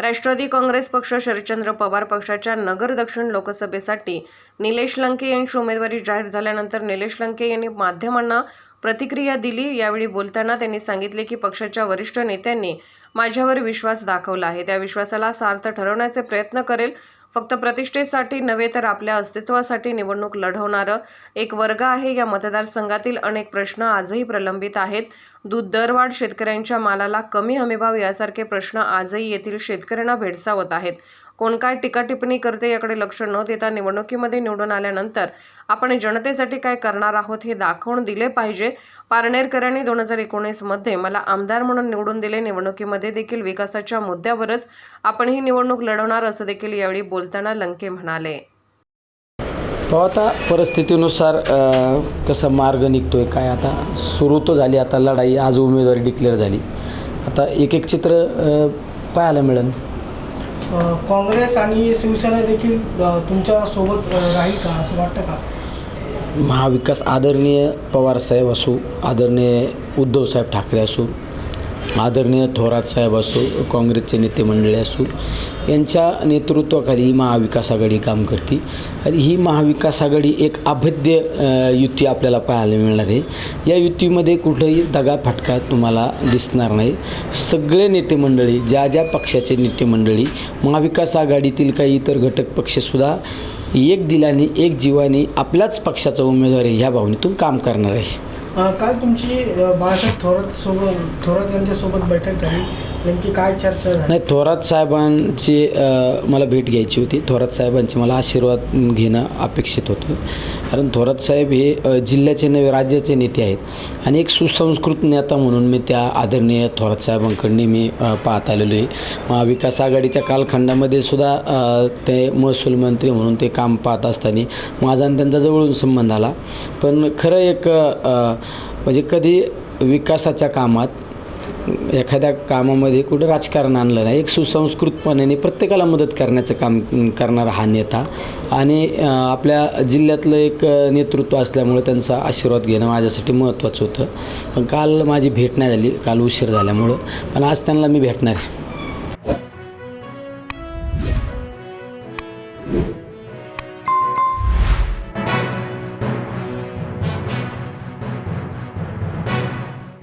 राष्ट्रवादी काँग्रेस पक्ष शरदचंद्र पवार पक्षाच्या नगर दक्षिण लोकसभेसाठी निलेश लंके यांची उमेदवारी जाहीर झाल्यानंतर निलेश लंके यांनी माध्यमांना प्रतिक्रिया दिली. यावेळी बोलताना त्यांनी सांगितले की पक्षाच्या वरिष्ठ नेत्यांनी माझ्यावर विश्वास दाखवला आहे. त्या विश्वासाला सार्थ ठरवण्याचे प्रयत्न करेल. फक्त प्रतिष्ठेसाठी नव्हे तर आपल्या अस्तित्वासाठी निवडणूक लढवणारं एक वर्ग आहे. या मतदारसंघातील अनेक प्रश्न आजही प्रलंबित आहेत. दूध दरवाढ शेतकऱ्यांच्या मालाला कमी हमीभाव यासारखे प्रश्न आजही येथील शेतकऱ्यांना भेडसावत आहेत. कोण काय टीका टिप्पणी करते याकडे लक्ष न देता निवडणुकीमध्ये निवडून आल्यानंतर आपण जनतेसाठी काय करणार आहोत हे दाखवून दिले पाहिजे. पारनेरकरांनी दोन हजार एकोणीसमध्ये मला आमदार म्हणून निवडून दिले. निवडणुकीमध्ये देखील विकासाच्या मुद्द्यावरच आपण ही निवडणूक लढवणार असं देखील यावेळी बोलताना लंके म्हणाले. आता परिस्थितीनुसार कसा मार्ग निघतोय काय आता सुरू तर झाली आता लढाई आज उमेदवारी डिक्लेअर झाली. आता एक एक चित्र पाहायला मिळेल. काँग्रेस आणि शिवसेना देखील तुमच्यासोबत राहील का? असं वाटतं का? महाविकास आदरणीय पवारसाहेब असो आदरणीय उद्धवसाहेब ठाकरे असो आदरणीय थोरात साहेब असो काँग्रेसचे नेते मंडळी असो यांच्या नेतृत्वाखाली ही महाविकास आघाडी काम करते. आणि ही महाविकास आघाडी एक अभेद्य युती आपल्याला पाहायला मिळणार आहे. या युतीमध्ये कुठंही दगाफटका तुम्हाला दिसणार नाही. सगळे नेते मंडळी ज्या ज्या पक्षाचे नेते मंडळी महाविकास आघाडीतील काही इतर घटक पक्षसुद्धा एक दिलाने एक जीवाने आपल्याच पक्षाचा उमेदवार आहे ह्या भावनेतून काम करणार आहे. काल तुमची बाळासाहेब थोरात सोबत थोरात यांच्यासोबत बैठक झाली. नेमकी काय चर्चा झाली? नाही थोरात साहेबांची अ, मला भेट घ्यायची होती. थोरात साहेबांचे मला आशीर्वाद घेणं अपेक्षित होतं. कारण थोरात साहेब हे अ, जिल्ह्याचे नव्हे राज्याचे नेते आहेत. आणि एक सुसंस्कृत नेता म्हणून मी त्या आदरणीय थोरात साहेबांकडून मी अ, पाहत आलेलो आहे. महाविकास आघाडीच्या कालखंडामध्ये सुद्धा अ, ते महसूल मंत्री म्हणून ते काम पाहत असताना माझा आणि त्यांचा जवळून संबंध आला. पण खरं एक अ, म्हणजे कधी विकासाच्या कामात एखाद्या कामामध्ये कुठं राजकारण आणलं नाही एक सुसंस्कृतपणाने प्रत्येकाला मदत करण्याचं काम करणारा हा नेता. आणि आपल्या जिल्ह्यातलं एक नेतृत्व असल्यामुळे त्यांचा आशीर्वाद घेणं माझ्यासाठी महत्त्वाचं होतं. पण काल माझी भेट नाही झाली काल उशीर झाल्यामुळं. पण आज त्यांना मी भेटणार. आहे